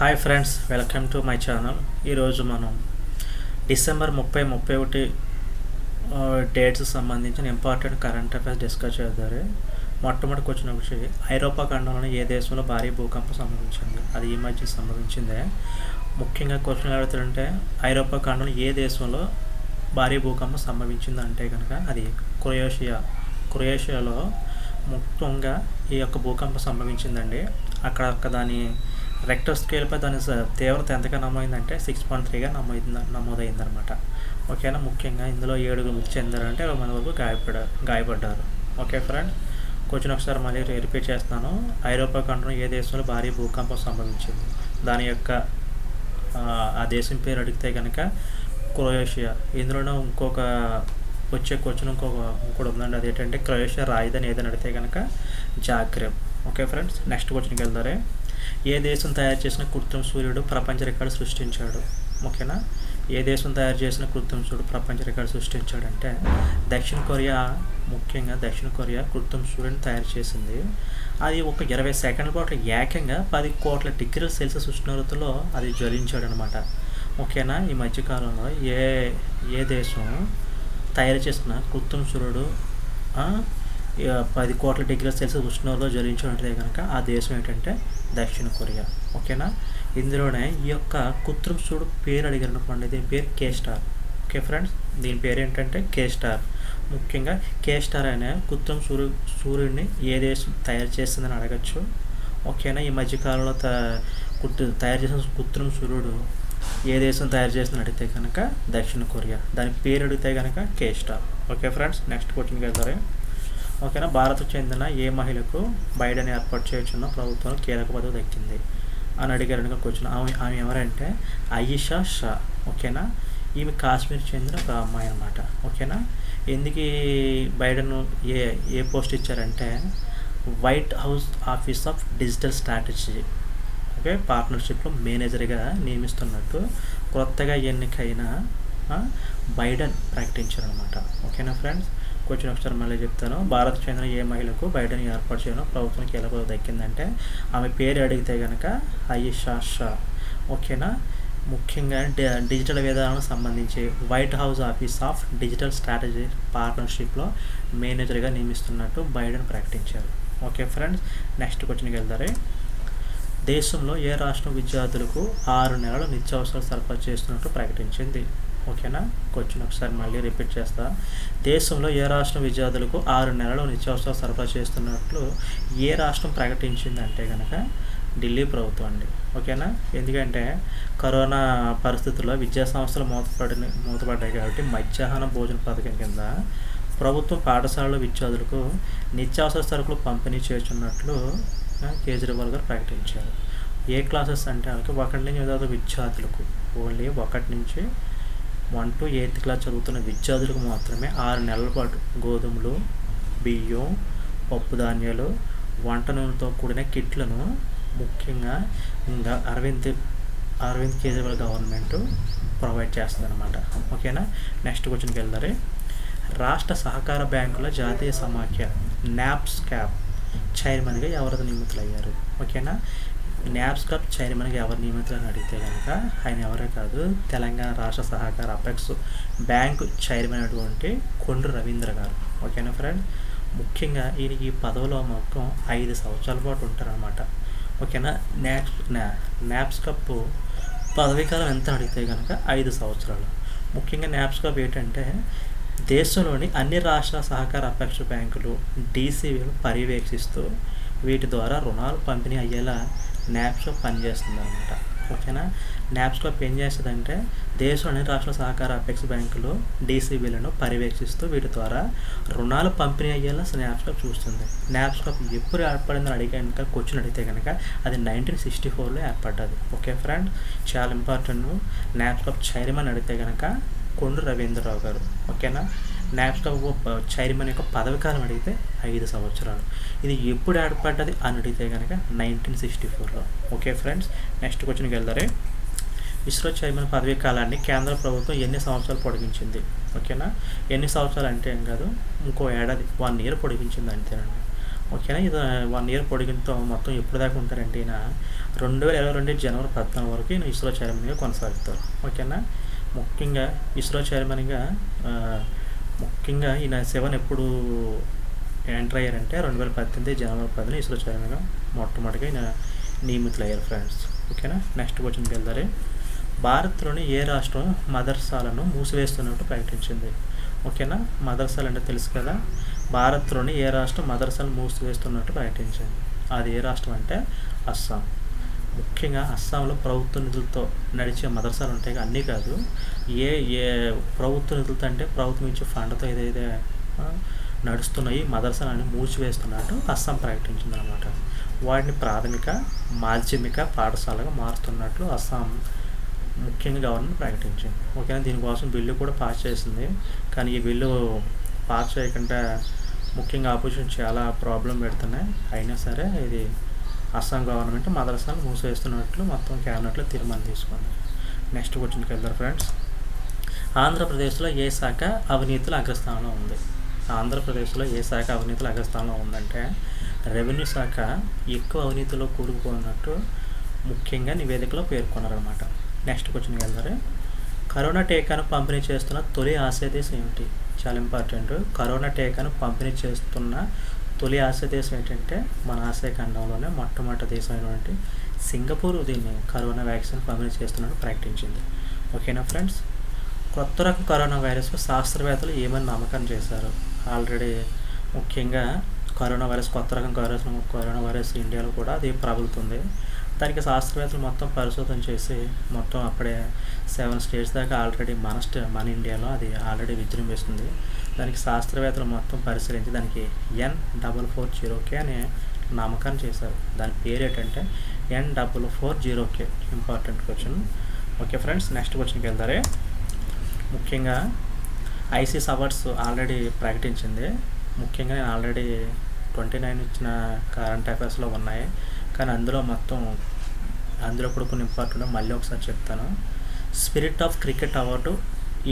Hi friends welcome to my channel ఈరోజు మనం December ముప్పై ముప్పై ఒకటి డేట్స్ సంబంధించిన ఇంపార్టెంట్ కరెంట్ అఫైర్స్ డిస్కస్ చేద్దారు. మొట్టమొదటికి వచ్చిన విషయం ఐరోపా ఖండంలోని ఏ దేశంలో భారీ భూకంపం సంభవించింది? అది ఈ మధ్య సంభవించిందే. ముఖ్యంగా క్వశ్చన్ అడుగుతుంటే ఐరోపా ఖండంలో ఏ దేశంలో భారీ భూకంపం సంభవించింది అంటే కనుక అది క్రొయేషియా. క్రొయేషియాలో ముఖ్యంగా ఈ యొక్క భూకంపం సంభవించిందండి. అక్కడ అక్కడ దాని రెక్టర్ స్కేల్పై దాని తీవ్రత ఎంతగా నమోదైందంటే సిక్స్ పాయింట్ త్రీగా నమోదైంది నమోదైందనమాట ఓకేనా? ముఖ్యంగా ఇందులో ఏడుగురు మృతి చెందారంటే ఇరవై మంది వరకు గాయపడారు గాయపడ్డారు. Okay friend? కొంచెం ఒకసారి మళ్ళీ రిపీట్ చేస్తాను. ఐరోపా ఖండం ఏ దేశంలో భారీ భూకంపం సంభవించింది? దాని యొక్క ఆ, దేశం పేరు అడిగితే కనుక క్రొయేషియా. ఇందులోనే ఇంకొక వచ్చే క్వశ్చన్ ఇంకొక ఇంకోటి ఉందండి. అది ఏంటంటే క్రొయేషియా రాజధాని ఏదని అడిగితే కనుక జాగ్రెబ్. ఓకే ఫ్రెండ్స్ నెక్స్ట్ క్వశ్చన్కి వెళ్తారే ఏ దేశం తయారు చేసిన కృత్రిమ సూర్యుడు ప్రపంచ రికార్డు సృష్టించాడు? ఓకేనా ఏ దేశం తయారు చేసిన కృత్రిమ సూర్యుడు ప్రపంచ రికార్డు సృష్టించాడంటే దక్షిణ కొరియా ముఖ్యంగా దక్షిణ కొరియా కృత్రిమ సూర్యుడిని తయారు చేసింది. అది ఒక ఇరవై సెకండ్ల పాటు ఏకంగా పది కోట్ల డిగ్రీల సెల్సియస్ ఉష్ణోగ్రతలో అది జ్వలించాడనమాట. ముఖ్యంగా ఓకేనా ఈ మధ్యకాలంలో ఏ ఏ దేశం తయారు చేసిన కృత్రిమ సూర్యుడు పది కోట్ల డిగ్రీల సెల్సియస్ ఉష్ణోగ్రతలో జ్వలించినట్లయితే కనుక ఆ దేశం ఏంటంటే దక్షిణ కొరియా. ఓకేనా? ఇందులోనే ఈ యొక్క కృత్రిమ సూర్యుడు పేరు అడిగారు అనుకోండి. దీని పేరు కే స్టార్ ఓకే ఫ్రెండ్స్? దీని పేరు ఏంటంటే కే స్టార్ ముఖ్యంగా కే స్టార్ అనే కృత్రిమ సూర్యు సూర్యుడిని ఏ దేశం తయారు చేస్తుందని అడగచ్చు. ఓకేనా? ఈ మధ్యకాలంలో త కుట్టు తయారు చేసిన కృత్రిమ సూర్యుడు ఏ దేశం తయారు చేసిందని అడిగితే కనుక దక్షిణ కొరియా. దాని పేరు అడిగితే కనుక K star okay friends? Next క్వశ్చన్కి వెళ్తారా ఓకేనా? భారత్కు చెందిన ఏ మహిళకు బైడెన్ ఏర్పాటు చేయొచ్చున్న ప్రభుత్వం కీలక పదవి దక్కింది? అని అడిగారు కనుక ఆమె ఆమె ఎవరంటే అయిషా షా. ఓకేనా? ఈమె కాశ్మీర్ చెందిన ఒక అమ్మాయి అనమాట ఓకేనా? ఎందుకు బైడెన్ ఏ ఏ పోస్ట్ ఇచ్చారంటే White House Office of Digital Strategy. Okay? పార్ట్నర్షిప్లో మేనేజర్గా నియమిస్తున్నట్టు కొత్తగా ఎన్నికైన బైడెన్ ప్రకటించారనమాట ఓకేనా ఫ్రెండ్స్? కొంచెం ఒకసారి మళ్ళీ చెప్తాను. భారత్ చెందిన ఏ మహిళకు బైడెన్ ఏర్పాటు చేయడం ప్రభుత్వం కీలక పదవి దక్కిందంటే ఆమె పేరు అడిగితే కనుక అయిషా షా ఓకేనా? ముఖ్యంగా డిజిటల్ విధానాలకు సంబంధించి White House Office of Digital Strategy పార్ట్నర్షిప్లో మేనేజర్గా నియమిస్తున్నట్టు బైడెన్ ప్రకటించారు. ఓకే ఫ్రెండ్స్ నెక్స్ట్ క్వశ్చన్కి వెళ్తారే దేశంలో ఏ రాష్ట్రం విద్యార్థులకు ఆరు నెలలు నిత్యావసరాలు సరఫరా చేస్తున్నట్టు ప్రకటించింది? ఓకేనా? క్వశ్చన్ ఒకసారి మళ్ళీ రిపీట్ చేస్తా. దేశంలో ఏ రాష్ట్రం విద్యార్థులకు ఆరు నెలలు నిత్యావసరాలు సరఫరా చేస్తున్నట్లు ఏ రాష్ట్రం ప్రకటించింది అంటే కనుక ఢిల్లీ ప్రభుత్వం అండి. ఓకేనా? ఎందుకంటే కరోనా పరిస్థితుల్లో విద్యా సంస్థలు మూతపడిన మూతపడ్డాయి కాబట్టి మధ్యాహ్న భోజన పథకం కింద ప్రభుత్వం పాఠశాలలో విద్యార్థులకు నిత్యావసర సరుకులు పంపిణీ చేస్తున్నట్లు కేజ్రీవాల్ గారు ప్రకటించారు. ఏ క్లాసెస్ అంటే వాళ్ళకి ఒకటి నుంచి విద్యార్థులకు ఓన్లీ ఒకటి నుంచి వన్ టు ఎయిత్ క్లాస్ చదువుతున్న విద్యార్థులకు మాత్రమే ఆరు నెలల పాటు గోధుమలు బియ్యం పప్పు ధాన్యాలు వంట నూనెతో కూడిన కిట్లను ముఖ్యంగా ఇంకా అరవింద్ అరవింద్ కేజ్రీవాల్ గవర్నమెంట్ ప్రొవైడ్ చేస్తుందన్నమాట. ఓకేనా? నెక్స్ట్ క్వశ్చన్కి వెళ్తారు రాష్ట్ర సహకార బ్యాంకుల జాతీయ సమాఖ్య నాప్స్ క్యాప్ చైర్మన్గా ఎవరు నియమితులయ్యారు? ఓకేనా? నాప్స్ చైర్మన్గా ఎవరు నియమితులని అడిగితే కనుక ఆయన ఎవరే కాదు తెలంగాణ రాష్ట్ర సహకార అపెక్స్ బ్యాంకు చైర్మన్ అటువంటి కొండ్రు రవీంద్ర గారు. ఓకేనా ఫ్రెండ్? ముఖ్యంగా ఈయన ఈ పదవిలో మొత్తం ఐదు సంవత్సరాల పాటు ఉంటారనమాట ఓకేనా? నాప్స్ నా- నాప్స్ కప్ పదవీకాలం ఎంత అడిగితే కనుక ఐదు సంవత్సరాలు. ముఖ్యంగా నాప్స్ కప్ ఏంటంటే దేశంలోని అన్ని రాష్ట్ర సహకార అపేక్ష బ్యాంకులు డీసీబీలు పర్యవేక్షిస్తూ వీటి ద్వారా రుణాలు పంపిణీ అయ్యేలా నాప్స్కో పనిచేస్తుంది అనమాట ఓకేనా? నాప్స్కోప్ ఏం చేస్తుందంటే దేశంలోని రాష్ట్ర సహకార అపెక్స్ బ్యాంకులు డీసీబీలను పర్యవేక్షిస్తూ వీటి ద్వారా రుణాలు పంపిణీ అయ్యేలా స్నాప్స్కాప్ చూస్తుంది. నాప్స్కప్ ఎప్పుడు ఏర్పడిందని అడిగే కనుక క్వశ్చన్ అడిగితే కనుక అది నైన్టీన్ సిక్స్టీ ఫోర్లో ఏర్పడ్డది. ఓకే ఫ్రెండ్ చాలా ఇంపార్టెంట్ నాప్స్కాప్ చైర్మన్ అడిగితే కనుక కొండు రవీంద్రరావు గారు. ఓకేనా? ల్యాప్టాప్ చైర్మన్ యొక్క పదవికాలం అడిగితే ఐదు సంవత్సరాలు. ఇది ఎప్పుడు ఏర్పడ్డది అని అడిగితే కనుక నైన్టీన్ సిక్స్టీ ఫోర్లో ఓకే ఫ్రెండ్స్ నెక్స్ట్ క్వశ్చన్కి వెళ్తారే ఇస్రో చైర్మన్ పదవీ కాలాన్ని కేంద్ర ప్రభుత్వం ఎన్ని సంవత్సరాలు పొడిగించింది? ఓకేనా ఎన్ని సంవత్సరాలు అంటే ఏం కాదు ఇంకో ఏడాది వన్ ఇయర్ పొడిగించింది అంతేనండి. ఓకేనా ఇది uh, వన్ ఇయర్ పొడిగినతో మొత్తం ఎప్పుడు దాకా ఉంటారంటే ఈయన రెండు వేల ఇరవై రెండు జనవరి పద్నాలుగు వరకు ఈయన ఇస్రో చైర్మన్గా కొనసాగుతారు. ఓకేనా ముఖ్యంగా ఇస్రో చైర్మన్గా uh, ముఖ్యంగా ఈయన సెవెన్ ఎప్పుడు ఎంటర్ అయ్యారంటే రెండు వేల పద్దెనిమిది జనవరి పదిన ఇస్రో చైర్మన్గా మొట్టమొదటిగా ఈయన నియమితులయ్యారు ఫ్రెండ్స్. ఓకేనా? నెక్స్ట్ క్వశ్చన్కి వెళ్దారే భారత్లోని ఏ రాష్ట్రం మదర్సాలను మూసివేస్తున్నట్టు ప్రకటించింది? ఓకేనా? మదర్సాలు అంటే తెలుసు కదా. భారత్లోని ఏ రాష్ట్రం మదర్సాలు మూసివేస్తున్నట్టు ప్రకటించింది? అది ఏ రాష్ట్రం అంటే అస్సాం. ముఖ్యంగా అస్సాంలో ప్రభుత్వ నిధులతో నడిచే మదర్సాలు ఉంటాయి అన్నీ కాదు. ఏ ఏ ప్రభుత్వ నిధులతో అంటే ప్రభుత్వం ఇచ్చే ఫండ్తో ఏదైతే నడుస్తున్నాయి నడుస్తున్నాయి మదర్సాలని మూసివేస్తున్నట్టు అస్సాం ప్రకటించింది అనమాట వాటిని ప్రాథమిక మాధ్యమిక పాఠశాలగా మారుస్తున్నట్లు అస్సాం ముఖ్యంగా గవర్నమెంట్ ప్రకటించింది. ఓకేనా? దీనికోసం బిల్లు కూడా పాస్ చేసింది. కానీ ఈ బిల్లు పాస్ చేయకుండా ముఖ్యంగా ఆపోజిషన్ చాలా ప్రాబ్లం పెడుతున్నాయి. అయినా సరే ఇది అస్సాం గవర్నమెంట్ మదరసాలు మూసివేస్తున్నట్లు మొత్తం క్యాబినెట్లో తీర్మానం తీసుకుంది నెక్స్ట్ క్వశ్చన్కి వెళ్తారు ఫ్రెండ్స్ ఆంధ్రప్రదేశ్లో ఏ శాఖ అవినీతుల అగ్రస్థానంలో ఉంది? ఆంధ్రప్రదేశ్లో ఏ శాఖ అవినీతుల అగ్రస్థానంలో ఉందంటే రెవెన్యూ శాఖ ఎక్కువ అవినీతిలో కూరుకుపోయినట్టు ముఖ్యంగా నివేదికలో పేర్కొన్నారనమాట నెక్స్ట్ క్వశ్చన్కి వెళ్దారు కరోనా టీకాను పంపిణీ చేస్తున్న తొలి ఆసియా దేశం ఏమిటి? చాలా ఇంపార్టెంట్ కరోనా టీకాను పంపిణీ చేస్తున్న తొలి ఆసియా దేశం ఏంటంటే మన ఆసియా ఖండంలోనే మొట్టమొదటి దేశం అయినటువంటి సింగపూర్ దీన్ని కరోనా వ్యాక్సిన్ పంపిణీ చేస్తున్నట్టు ప్రకటించింది. ఓకేనా ఫ్రెండ్స్? కొత్త రకం కరోనా వైరస్ శాస్త్రవేత్తలు ఏమని నమ్మకం చేశారు? ఆల్రెడీ ముఖ్యంగా కరోనా వైరస్ కొత్త రకం కరోనా కరోనా వైరస్ ఇండియాలో కూడా అది ప్రబలుతుంది. దానికి శాస్త్రవేత్తలు మొత్తం పరిశోధన చేసి మొత్తం అప్పుడే సెవెన్ స్టేట్స్ దాకా ఆల్రెడీ మన స్టే మన ఇండియాలో అది ఆల్రెడీ విజృంభిస్తుంది. దానికి శాస్త్రవేత్తలు మొత్తం పరిశీలించి దానికి N double four zero K అనే నామకరణం చేశారు. దాని పేరు ఏంటంటే N double four zero K. Important question. Okay friends next క్వశ్చన్కి వెళ్తారే ముఖ్యంగా ఐసీఎస్ అవార్డ్స్ ఆల్రెడీ ప్రకటించింది. ముఖ్యంగా నేను ఆల్రెడీ ట్వంటీ నైన్ ఇచ్చిన కరెంట్ అఫైర్స్లో ఉన్నాయి. కానీ అందులో మొత్తం అందులో కూడా కొన్ని ఇంపార్టెంట్ మళ్ళీ ఒకసారి చెప్తాను. స్పిరిట్ ఆఫ్ క్రికెట్ అవార్డు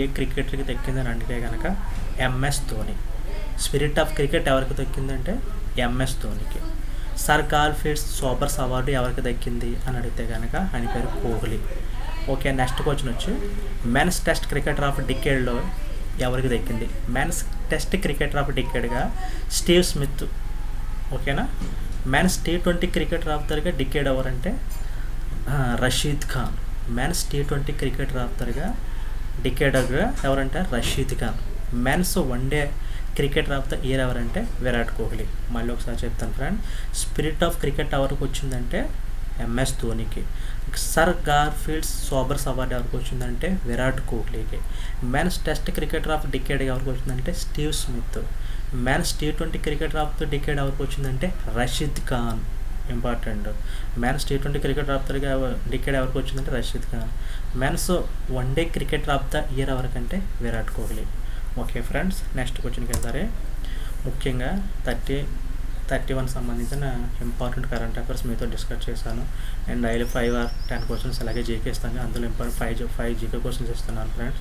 ఏ క్రికెటర్కి దక్కిందని అంటే కనుక MS Dhoni. Spirit of cricket ఎవరికి దక్కిందంటే ఎంఎస్ ధోనికి. సర్ గాల్ఫీల్డ్స్ సూపర్స్ అవార్డు ఎవరికి దక్కింది అని అడిగితే కనుక ఆయన పేరు కోహ్లీ. ఓకే నెక్స్ట్ క్వశ్చన్ వచ్చి మెన్స్ టెస్ట్ క్రికెటర్ ఆఫ్ డికేడ్లో ఎవరికి దక్కింది? మెన్స్ టెస్ట్ క్రికెటర్ ఆఫ్ డికేడ్గా స్టీవ్ స్మిత్ ఓకేనా men's T twenty cricketer of dargah decade ఎవరంటే Rashid Khan. Men's T twenty cricketer of దర్గా డికేడర్గా ఎవరంటే? Rashid Khan. Men's one day cricketer of the year ఎవరంటే? విరాట్ కోహ్లీ. మళ్ళీ ఒకసారి చెప్తాను ఫ్రెండ్. స్పిరిట్ ఆఫ్ క్రికెట్ ఎవరికి వచ్చిందంటే ఎంఎస్ ధోనికి. సర్ గార్ఫీల్డ్స్ సోబర్స్ అవార్డు ఎవరికి వచ్చిందంటే విరాట్ కోహ్లీకి. Men's test cricketer of decade ఎవరికి వచ్చిందంటే Steve Smith. Men's T twenty cricketer of the decade ఎవరికి వచ్చిందంటే Rashid Khan important. Men's T twenty cricketer of the decade ఎవరికి వచ్చిందంటే Rashid Khan. Men's one day cricketer of the year ఎవరికంటే Virat Kohli. Okay friends next క్వశ్చన్కి వెళ్తారే. ముఖ్యంగా thirty thirty one సంబంధించిన important current affairs మీతో డిస్కస్ చేశాను. And daily five or ten questions అలాగే జీకే ఇస్తాను అందులో important five five GK questions ఇస్తున్నాను ఫ్రెండ్స్.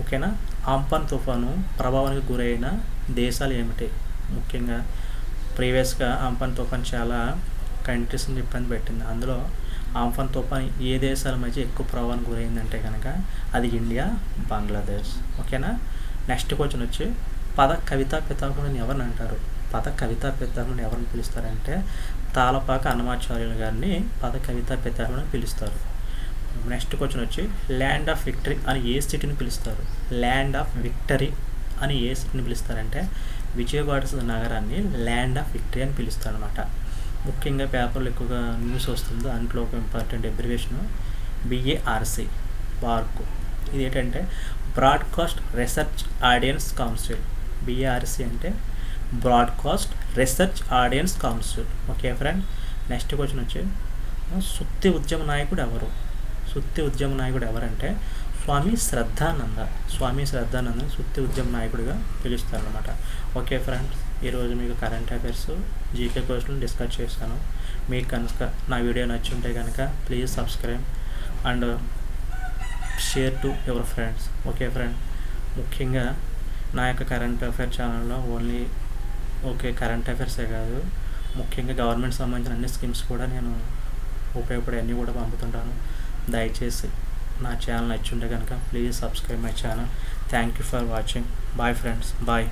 ఓకేనా? ఆంపన్ తుఫాను ప్రభావానికి గురైన దేశాలు ఏమిటి? ముఖ్యంగా ప్రీవియస్గా ఆంపాన్ తుఫాన్ చాలా కంట్రీస్ని ఇబ్బంది పెట్టింది. అందులో ఆంఫాన్ తుఫాన్ ఏ దేశాల మధ్య ఎక్కువ ప్రభావానికి గురైందంటే కనుక అది ఇండియా బంగ్లాదేశ్. ఓకేనా? నెక్స్ట్ క్వశ్చన్ వచ్చి పద కవితా పితామహుని ఎవరిని అంటారు? పద కవితా పితామహుని ఎవరిని పిలుస్తారంటే తాళపాక అన్నమాచార్యులు గారిని పద కవితా పితామహుని పిలుస్తారు. నెక్స్ట్ క్వశ్చన్ వచ్చి ల్యాండ్ ఆఫ్ విక్టరీ అని ఏ సిటీని పిలుస్తారు? ల్యాండ్ ఆఫ్ విక్టరీ అని ఏ సిటీని పిలుస్తారంటే విజయవాడ నగరాన్ని ల్యాండ్ ఆఫ్ విక్టరీ అని పిలుస్తారు అనమాట ముఖ్యంగా పేపర్లు ఎక్కువగా న్యూస్ వస్తుంది దాంట్లో ఒక ఇంపార్టెంట్ అబ్రివేషన్ బిఏఆర్సి పార్క్ ఇది ఏంటంటే broadcast research audience council. BARC అంటే broadcast research audience council. Okay friend? Next question వచ్చి సుత్తి ఉద్యమ నాయకుడు ఎవరు? సుత్తి ఉద్యమ నాయకుడు ఎవరంటే స్వామి శ్రద్ధానంద. స్వామి శ్రద్ధానంద సుత్తి ఉద్యమ నాయకుడిగా పిలుస్తారనమాట ఓకే ఫ్రెండ్స్ ఈరోజు మీకు current affairs GK question discuss చేశాను మీకు కనుక నా వీడియో నచ్చుంటే కనుక please subscribe and share to your friends. Okay friend ముఖ్యంగా నా యొక్క కరెంట్ అఫైర్ ఛానల్లో ఓన్లీ ఓకే కరెంట్ అఫైర్సే కాదు ముఖ్యంగా గవర్నమెంట్ సంబంధించిన అన్ని స్కీమ్స్ కూడా నేను ఉపయోగపడే అన్నీ కూడా పంపుతుంటాను. దయచేసి నా ఛానల్ నచ్చుంటే కనుక please subscribe my channel. Thank you for watching bye friends bye